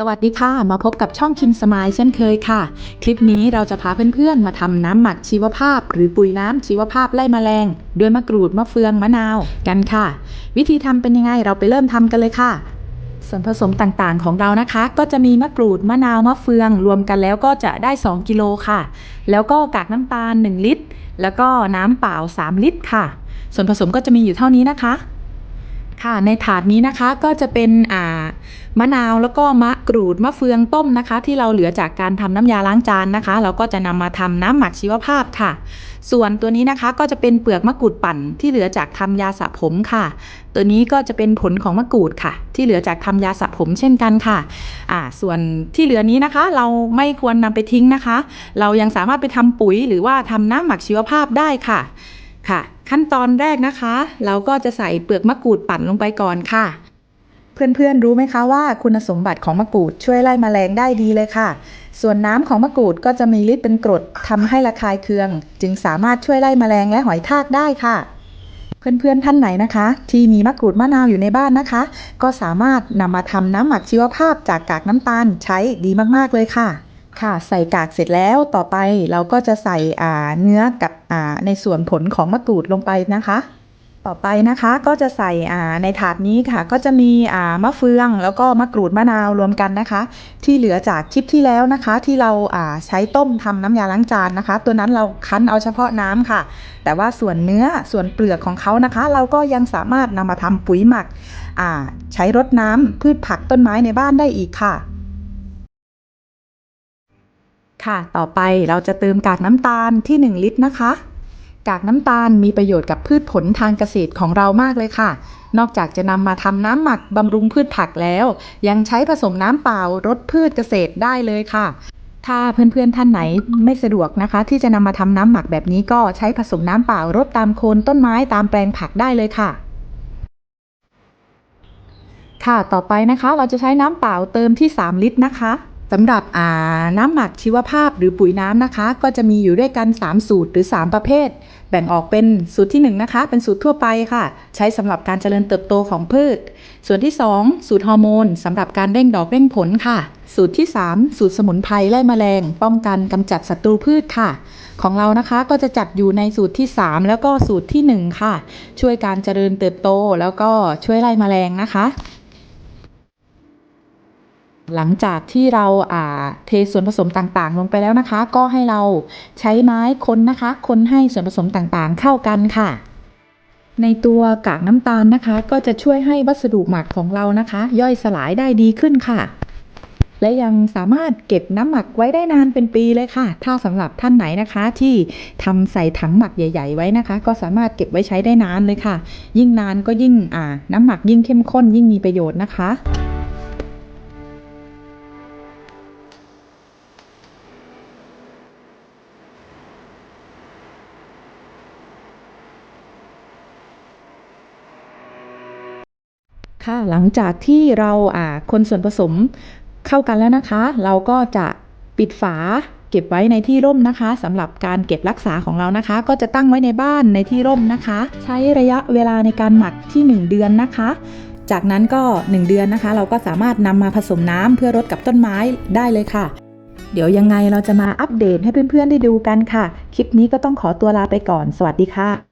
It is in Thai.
สวัสดีค่ะ มาพบกับช่องคิมสมายเช่นเคยค่ะ คลิปนี้เราจะพาเพื่อนๆ มาทำน้ำหมักชีวภาพ หรือปุ๋ยน้ำชีวภาพไล่แมลง ด้วยมะกรูดมะเฟืองมะนาวกันค่ะ วิธีทำเป็นยังไงเราไปเริ่มทำกันเลยค่ะ ส่วนผสมต่างๆของเรานะคะ ก็จะมีมะกรูดมะนาวมะเฟือง รวมกันแล้วก็จะได้ 2 กิโลค่ะ แล้วก็กากน้ำตาล 1 ลิตร แล้วก็น้ำเปล่า 3 ลิตรค่ะ ส่วนผสมก็จะมีอยู่เท่านี้นะคะ ค่ะในถาดนี้นะคะก็จะเป็นอ่ามะนาวแล้วก็มะกรูดมะเฟืองต้มนะคะ ที่เราเหลือจากการทำน้ำยาล้างจานนะคะ เราก็จะนำมาทำน้ำหมักชีวภาพค่ะ ส่วนตัวนี้นะคะก็จะเป็นเปลือกมะกรูดปั่นที่เหลือจากทำยาสระผมค่ะ ตัวนี้ก็จะเป็นผลของมะกรูดค่ะ ที่เหลือจากทำยาสระผมเช่นกันค่ะอ่าส่วนที่เหลือนี้นะคะ เราไม่ควรนำไปทิ้งนะคะ เรายังสามารถไปทำปุ๋ยหรือว่าทำน้ำหมักชีวภาพได้ค่ะ ค่ะ ขั้นตอนแรกนะคะ เราก็จะใส่เปลือกมะกรูดปั่นลงไปก่อนค่ะ เพื่อนๆรู้ไหมคะว่าคุณสมบัติของมะกรูดช่วยไล่แมลงได้ดีเลยค่ะ ส่วนน้ำของมะกรูดก็จะมีฤทธิ์เป็นกรดทำให้ระคายเคือง จึงสามารถช่วยไล่แมลงและหอยทากได้ค่ะเพื่อนๆท่านไหนนะคะ ที่มีมะกรูดมะนาวอยู่ในบ้านนะคะ ก็สามารถนำมาทำน้ำหมักชีวภาพจากกากน้ำตาลใช้ดีมากๆเลยค่ะ ค่ะ ใส่กากเสร็จแล้วต่อไปเราก็จะใส่เนื้อกับ ในส่วนผลของมะกรูดลงไปนะคะ ต่อไปนะคะก็จะใส่ในถาดนี้ค่ะ ก็จะมีมะเฟืองแล้วก็มะกรูดมะนาวรวมกันนะคะ ที่เหลือจากคลิปที่แล้วนะคะ ที่เราาใช้ต้มทำน้ำยาล้างจานนะคะ ตัวนั้นเราคั้นเอาเฉพาะน้ำค่ะ แต่ว่าส่วนเนื้อส่วนเปลือกของเขานะคะ เราก็ยังสามารถนำมาทำปุ๋ยหมักใช้รดน้ำพืชผักต้นไม้ในบ้านได้อีกค่ะ ค่ะ ต่อไปเราจะเติมกากน้ำตาลที่ 1 ลิตรนะคะ กากน้ำตาลมีประโยชน์กับพืชผลทางเกษตรของเรามากเลยค่ะ นอกจากจะนำมาทำน้ำหมักบำรุงพืชผักแล้ว ยังใช้ผสมน้ำเปล่ารดพืชเกษตรได้เลยค่ะ ถ้าเพื่อนๆท่านไหนไม่สะดวกนะคะ ที่จะนำมาทำน้ำหมักแบบนี้ก็ใช้ผสมน้ำเปล่ารดตามโคนต้นไม้ตามแปลงผักได้เลยค่ะค่ะ ต่อไปนะคะ เราจะใช้น้ำเปล่าเติมที่ 3 ลิตรนะคะ สำหรับน้ำหมักชีวภาพหรือปุ๋ยน้ำนะคะ ก็จะมีอยู่ด้วยกัน 3 สูตรหรือ 3 ประเภท แบ่งออกเป็นสูตรที่ 1 นะคะ เป็นสูตรทั่วไปค่ะ ใช้สำหรับการเจริญเติบโตของพืช ส่วนที่ 2 สูตรฮอร์โมนสำหรับการเร่งดอกเร่งผลค่ะ สูตรที่ 3 สูตรสมุนไพรไล่แมลง ป้องกันกำจัดศัตรูพืชค่ะ ของเรานะคะก็จะจัดอยู่ในสูตรที่ 3 แล้วก็สูตรที่ 1 ค่ะ ช่วยการเจริญเติบโต แล้วก็ช่วยไล่แมลงนะคะ หลังจากที่เราอ่าเทส่วนผสมต่างๆ ลงไปแล้วนะคะ ก็ให้เราใช้ไม้คนนะคะ คนให้ส่วนผสมต่างๆ เข้ากันค่ะ ในตัวกากน้ำตาลนะคะ ก็จะช่วยให้วัสดุหมักของเรานะคะ ย่อยสลายได้ดีขึ้นค่ะ และยังสามารถเก็บน้ำหมักไว้ได้นานเป็นปีเลยค่ะ ถ้าสำหรับท่านไหนนะคะ ที่ทำใส่ถังหมักใหญ่ ๆ ไว้นะคะ ก็สามารถเก็บไว้ใช้ได้นานเลยค่ะ ยิ่งนานก็ยิ่งน้ำหมักยิ่งเข้มข้นยิ่งมีประโยชน์นะคะ ค่ะหลังจากที่เราอ่าคนส่วนผสมเข้ากันแล้วนะคะ เราก็จะปิดฝาเก็บไว้ในที่ร่มนะคะสำหรับการเก็บรักษาของเรานะคะ ก็จะตั้งไว้ในบ้านในที่ร่มนะคะ ใช้ระยะเวลาในการหมักที่ 1 เดือนนะคะ จากนั้นก็ 1 เดือนนะคะ เราก็สามารถนำมาผสมน้ำเพื่อรดกับต้นไม้ได้เลยค่ะ เดี๋ยวยังไงเราจะมาอัปเดตให้เพื่อนๆได้ดูกันค่ะ คลิปนี้ก็ต้องขอตัวลาไปก่อน สวัสดีค่ะ